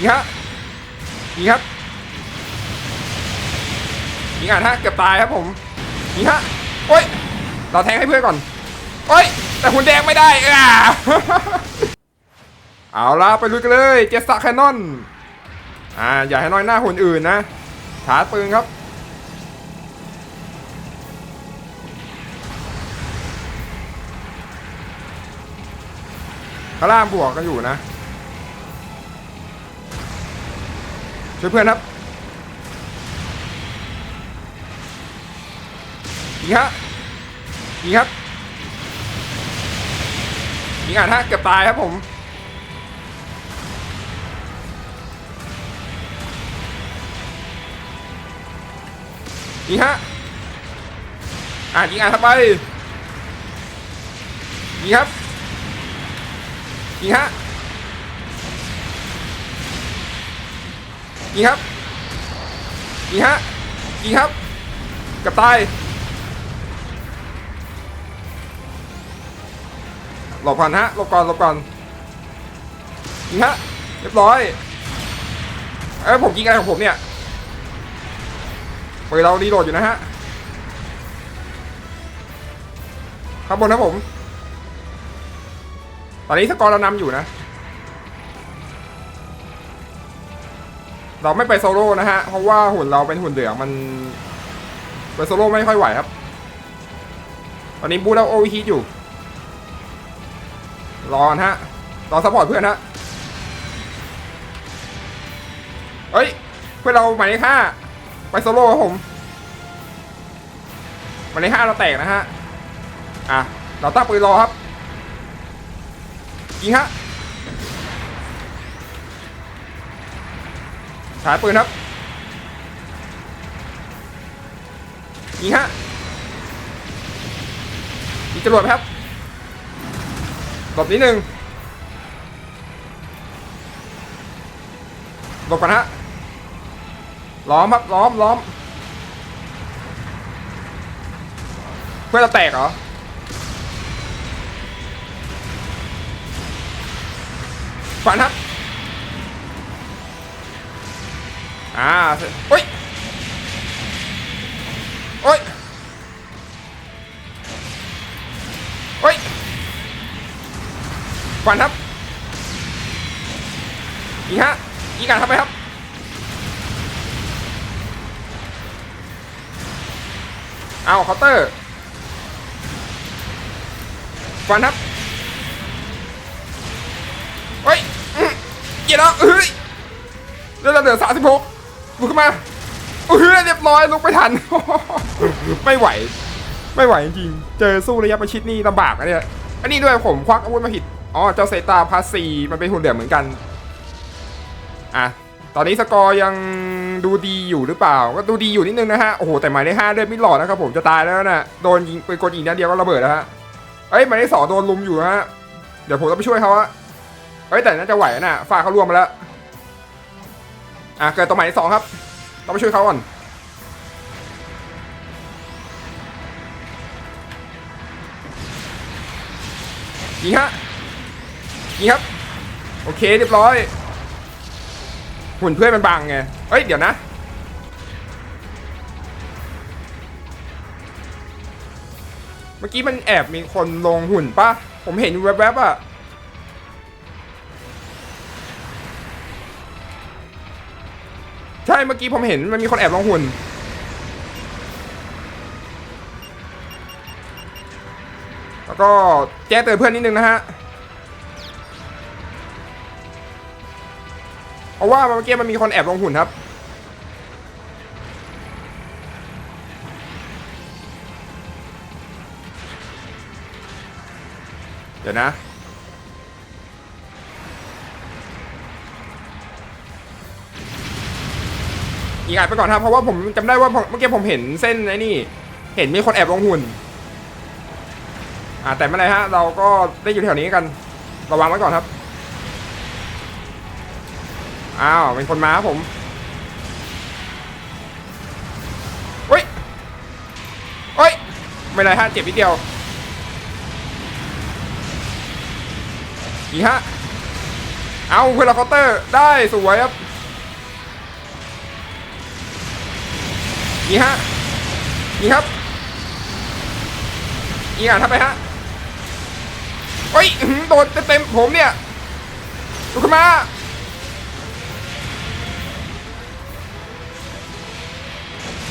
ยิงฮะยิงครับยิงอ่านฮะเกือบตายครับผมยิงฮะโอ้ยเราแทงให้เพื่อนก่อนโอ้ยแต่หุ่นแดงไม่ได้อ่าเอาละไปลุยกันเลยเจสซาแคนนอนอ่าอย่าให้น้อยหน้าหุ่นอื่นนะชาร์จปืนครับข้างล่างบวกกันอยู่นะ ช่วยเพื่อนครับยิงฮะยิงครับยิงอ่านฮะเกือบตายครับผมยิงฮะอ่ายิงอ่านเข้าไปยิงครับยิงฮะ ยิงครับยิงฮะยิงครับกับตายหลบก่อนฮะหลบก่อนหลบก่อนยิงฮะเรียบร้อยเอ้ผมยิงอะไรของผมเนี่ยปืนเรารีโหลดอยู่นะฮะข้างบนครับผม ตอนนี้สกอร์เรานำอยู่นะ เราไม่ไปโซโล่นะฮะ เพราะว่าหุ่นเราเป็นหุ่นเหลืองมันไปโซโล่ไม่ค่อยไหวครับ ตอนนี้บูแล้วโอวีฮีทอยู่ รอนฮะ รอซัพพอร์ตเพื่อนฮะ เฮ้ย เพื่อนเราหมายเลขห้าไปโซโล่ครับผมหมายเลขห้าเราแตกนะฮะ อะ เราตั้งปืนรอครับ ยิงฮะ ฉายปืนครับยิงฮะยิงจรวดไหมครับหลบนิดนึงหลบก่อนฮะล้อมครับล้อมล้อมเพื่อนเราแตกเหรอฝันครับ อ่าโอ้ยโอ้ยโอ้ยฝันครับ อีกฮะ อีกการทำไปครับ เอาเคาน์เตอร์ฟันครับเฮ้ยเกียร์แล้วเฮ้ยเลือดเหลือสามสิบหก ลุกขึ้นมาเฮ้ยเรียบร้อยลุกไม่ทัน ไม่ไหว ไม่ไหวจริงเจอสู้ระยะประชิดนี่ลำบากนะเนี่ยอันนี้ด้วยผมควักอาวุธมาผิดอ๋อเจ้าเซตาพาสีมันเป็นหุ่นเหลืองเหมือนกันอะตอนนี้สกอร์ยังดูดีอยู่หรือเปล่า ก็ดูดีอยู่นิดนึงนะฮะ โอ้โห แต่หมายเลขห้าเลือดไม่หลอดนะครับผมจะตายแล้วนะโดนยิงปืนกลยิงนัดเดียวก็ระเบิดแล้วฮะ เอ้ยหมายเลขสองโดนลุมอยู่นะฮะ เดี๋ยวผมต้องไปช่วยเขาอะเฮ้ยแต่น่าจะไหวนะฝ่าเขารวมมาแล้ว อะเกิดตัวใหม่ที่สองครับ ต้องไปช่วยเขาก่อน ยิงฮะ ยิงครับ โอเคเรียบร้อย หุ่นเพื่อนมันบังไง เฮ้ย เดี๋ยวนะ เมื่อกี้มันแอบมีคนลงหุ่นปะผมเห็นแวบๆอะใเมื่อกี้ผมเห็นมันมีคนแอบลงหุ่นแล้วก็แจ้งเตือนเพื่อนนิดนึงนะฮะเพราะว่าเมื่อกี้มันมีคนแอบลงหุ่นครับเดี๋ยวนะ อีกอ่านไปก่อนครับเพราะว่าผมจำได้ว่าเมื่อกี้ผมเห็นเส้นไอ้นี่ เห็นมีคนแอบลงหุ่น อ่าแต่ไม่เป็นไรฮะ เราก็ได้อยู่แถวนี้กัน ระวังไว้ก่อนครับ อ้าวเป็นคนมาครับผมเฮ้ยเฮ้ย ไม่เป็นไรฮะเจ็บนิดเดียวอีฮะ เอาเพื่อนเราเคาน์เตอร์ได้สวยครับ นี่ฮะนี่ครับอีอ่านทับไปฮะเฮ้ยหือโดนเต็มๆผมเนี่ยลุกขึ้นมา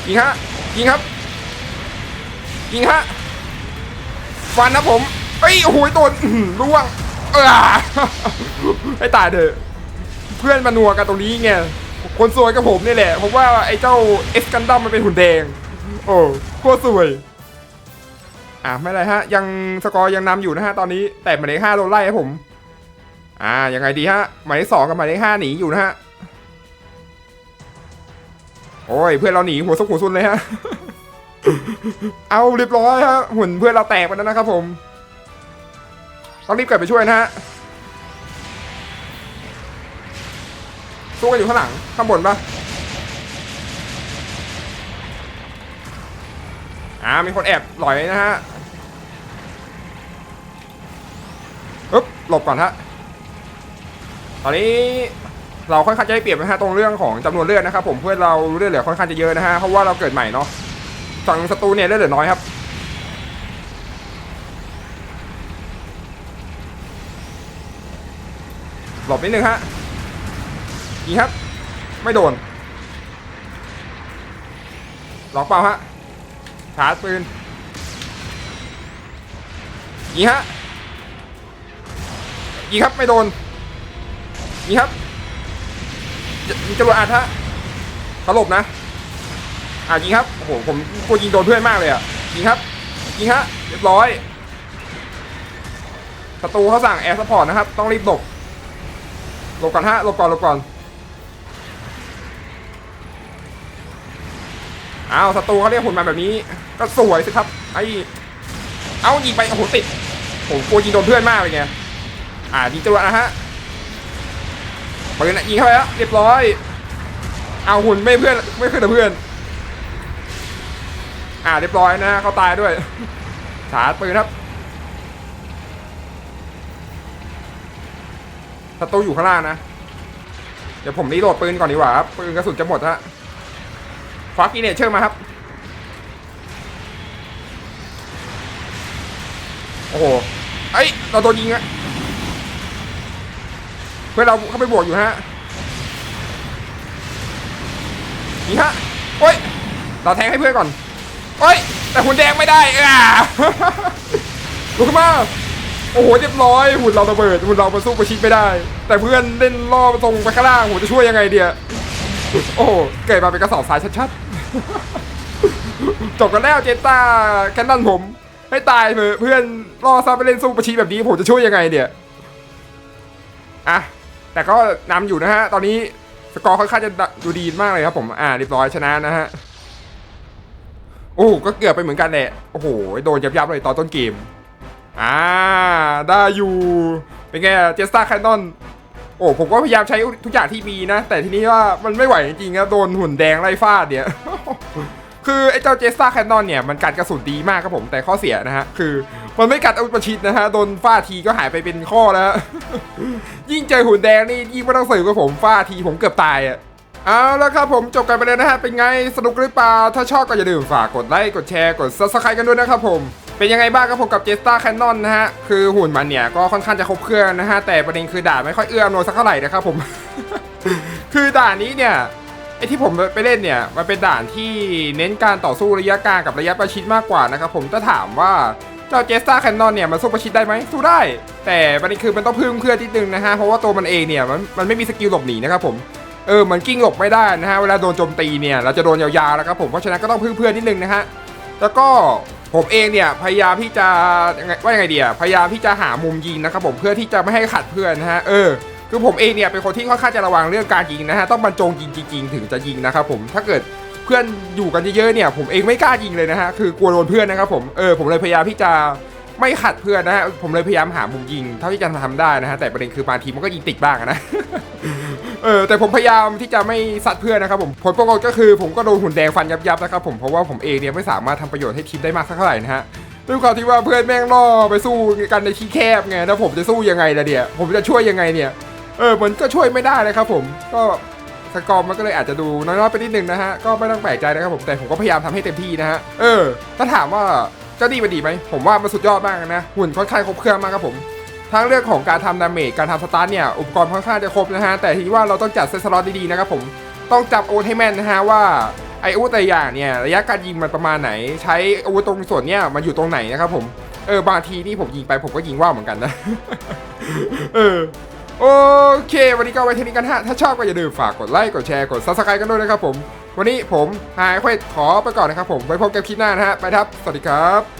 ยิงฮะยิงครับยิงฮะฟันนะผมเฮ้ยโอ้โหโดนหือร่วงเออให้ตายเถอะเพื่อนมานัวกันตรงนี้ไง คนสวยกับผมนี่แหละผมว่าไอ้เจ้าเอสกันดัมมันเป็นหุ่นแดง โอ้โคตรสวย อะไม่เป็นไรฮะ ยังสกอร์ยังนำอยู่นะฮะตอนนี้แต่หมายเลขห้าโดนไล่ให้ผม อ่ายังไงดีฮะหมายเลขสองกับหมายเลขห้าหนีอยู่นะฮะโอ้ยเพื่อนเราหนีหัวซุกหัวซุนเลยฮะ เอาเรียบร้อยฮะหุ่นเพื่อนเราแตกไปแล้วนะครับผม ต้องรีบเกิดไปช่วยนะฮะ สู้กันอยู่ข้างหลัง ข้างบนปะอ่า มีคนแอบหลอยนะฮะอึ๊บ หลบก่อนฮะ ตอนนี้เราค่อนข้างจะได้เปรียบนะฮะตรงเรื่องของจำนวนเลือดนะครับผมเพื่อนเราเลือดเหลือค่อนข้างจะเยอะนะฮะเพราะว่าเราเกิดใหม่เนาะฝั่งศัตรูเนี่ยเลือดเหลือน้อยครับหลบนิดนึงฮะ ยิงครับ ไม่โดน หลอกเปล่าฮะชาร์จปืนยิงฮะยิงครับไม่โดนยิงครับจะมีจรวดอัดฮะเขาหลบนะอ่ายิงครับโอ้โหผมกลัวยิงโดนเพื่อนมากเลยอะยิงครับยิงฮะเรียบร้อยศัตรูเขาสั่งแอร์ซัพพอร์ตนะครับ ต้องรีบหลบหลบก่อนฮะหลบก่อนหลบก่อน อ้าวศัตรูเขาเรียกหุ่นมาแบบนี้ ก็สวยสิครับ ไอ้เอายิงไปโอ้โหติดผมกลัวยิงโดนเพื่อนมากเลยไงอ่ายิงจรวดนะฮะปืนน่ะยิงเข้าไปแล้วเรียบร้อย เอาหุ่นไม่เพื่อนไม่ขึ้นแต่เพื่อน อ่าเรียบร้อยนะเขาตายด้วยชาร์จปืนครับศัตรูอยู่ข้างล่างนะ เดี๋ยวผมรีโหลดปืนก่อนดีกว่าครับปืนกระสุนจะหมดฮะ ควักอีเนเชอร์มาครับ โอ้โหเอ้ยเราโดนยิงอะเพื่อนเราเข้าไปบวกอยู่ฮะยิงฮะโอ้ยเราแทงให้เพื่อนก่อนโอ้ยแต่หุ่นแดงไม่ได้อ่าลุกขึ้นมาโอ้โหเรียบร้อยหุ่นเราระเบิดหุ่นเรามาสู้ประชิดไม่ได้ แต่เพื่อนเล่นล่อตรงไปข้างล่างโหจะช่วยยังไงเดีย โอ้เกิดมาเป็นกระสอบทรายชัดๆ จบกันแล้วเจต้าแคนนอนผมให้ตายเถอะเพื่อนล่อซะไปเล่นสู้ประชิดแบบนี้ผมจะช่วยยังไงเดียอะแต่ก็นำอยู่นะฮะ ตอนนี้สกอร์ค่อนข้างจะดูดีมากเลยครับผม อ่าเรียบร้อยชนะนะฮะ โอ้ก็เกือบไปเหมือนกันแหละ โอ้โห โดนยับๆเลยตอนต้นเกม อ่า ได้อยู่ เป็นไงเจสตาแคนนอน โอ้ผมก็พยายามใช้ทุกอย่างที่มีนะ แต่ทีนี้ว่ามันไม่ไหวจริงๆครับโดนหุ่นแดงไล่ฟาดเนี่ยคือไอ้เจ้าเจสตาแคนนอนเนี่ยมันกัดกระสุนดีมากครับผมแต่ข้อเสียนะฮะคือมันไม่กัดอาวุธประชิดนะฮะโดนฟาดทีก็หายไปเป็นข้อแล้ว ยิ่งเจอหุ่นแดงนี่ยิ่งไม่ต้องสืบกับผมฟาดทีผมเกือบตายอะเอาแล้วครับผมจบกันไปเลยนะฮะเป็นไงสนุกหรือเปล่าถ้าชอบก็อย่าลืมฝากกดไลค์กดแชร์กด subscribe กันด้วยนะครับผม เป็นยังไงบ้างครับผมกับเจสตาแคนนอนนะฮะ คือหุ่นมันเนี่ยก็ค่อนข้างจะครบเครื่องนะฮะ แต่ประเด็นคือด่าไม่ค่อยเอื้อมโนสักเท่าไหร่นะครับผม คือด่านนี้เนี่ยไอที่ผมไปเล่นเนี่ยมันเป็นด่านที่เน้นการต่อสู้ระยะกลางกับระยะประชิดมากกว่านะครับผมถ้าถามว่าเจ้าเจสตาแคนนอนเนี่ยมันสู้ประชิดได้ไหมสู้ได้ แต่ประเด็นคือมันต้องพึ่งเพื่อนนิดนึงนะฮะเพราะว่าตัวมันเองเนี่ยมันมันไม่มีสกิลหลบหนีนะครับผมเออมันกิ้งหลบไม่ได้นะฮะเวลาโดนโจมตีเนี่ยเราจะโดนยาวๆแล้วครับผมเพราะฉะนั้นก็ต้องพึ่งเพื่อนนิดนึงนะฮะแล้วก็ ผมเองเนี่ยพยายามที่จะว่ายังไงดีอะพยายามที่จะหามุมยิงนะครับผมเพื่อที่จะไม่ให้ขัดเพื่อนนะฮะเออคือผมเองเนี่ยเป็นคนที่ค่อนข้างจะระวังเรื่องการยิงนะฮะต้องบรรจงยิงจริงๆถึงจะยิงนะครับผมถ้าเกิดเพื่อนอยู่กันเยอะๆเนี่ย ผมเองไม่กล้ายิงเลยนะฮะคือกลัวโดนเพื่อนนะครับผมเออผมเลยพยายามที่จะไม่ขัดเพื่อนนะฮะผมเลยพยายามหามุมยิงเท่าที่จะทำได้นะฮะแต่ประเด็นคือบางทีมันก็ยิงติดบ้างนะ เออแต่ผมพยายามที่จะไม่ซัดเพื่อนนะครับผมผลปรากฏก็คือผมก็โดนหุ่นแดงฟันยับๆนะครับผมเพราะว่าผมเองเนี่ยไม่สามารถทำประโยชน์ให้ทีมได้มากสักเท่าไหร่นะฮะด้วยความที่ว่าเพื่อนแม่งล่อไปสู้กันในที่แคบไงแล้วผมจะสู้ยังไงล่ะเนี่ยผมจะช่วยยังไงเนี่ยเออมันก็ช่วยไม่ได้เลยครับผมก็สกอร์มันก็เลยอาจจะดูน้อยๆไปนิดนึงนะฮะก็ไม่ต้องแปลกใจนะครับผมแต่ผมก็พยายามทำให้เต็มที่นะฮะเออถ้าถามว่าเจ้าดีมันดีไหมผมว่ามันสุดยอดมากนะหุ่นค่อนข้างครบเครื่องมากครับผม ทั้งเรื่องของการทำดาเมจการทำสตาร์ทเนี่ยอุปกรณ์ค่อนข้างจะครบนะฮะแต่ทีนี้ว่าเราต้องจัดเซตสล็อตดีๆนะครับผมต้องจับอาวุธให้แม่นนะฮะว่าไออาวุธแต่อย่างเนี่ยระยะการยิงมันประมาณไหน ใช้อาวุธตรงส่วนเนี่ยมันอยู่ตรงไหนนะครับผมเออบางทีนี่ผมยิงไปผมก็ยิงว่าวเหมือนกันนะเออโอเค วันนี้ก็ไว้เท่านี้กันฮะ ถ้าชอบก็อย่าลืมฝากกดไลค์กดแชร์กด subscribe กันด้วยนะครับผม วันนี้ผมหายค่อยขอไปก่อนนะครับผม ไว้พบกันคลิปหน้านะฮะ ไปครับ สวัสดีครับ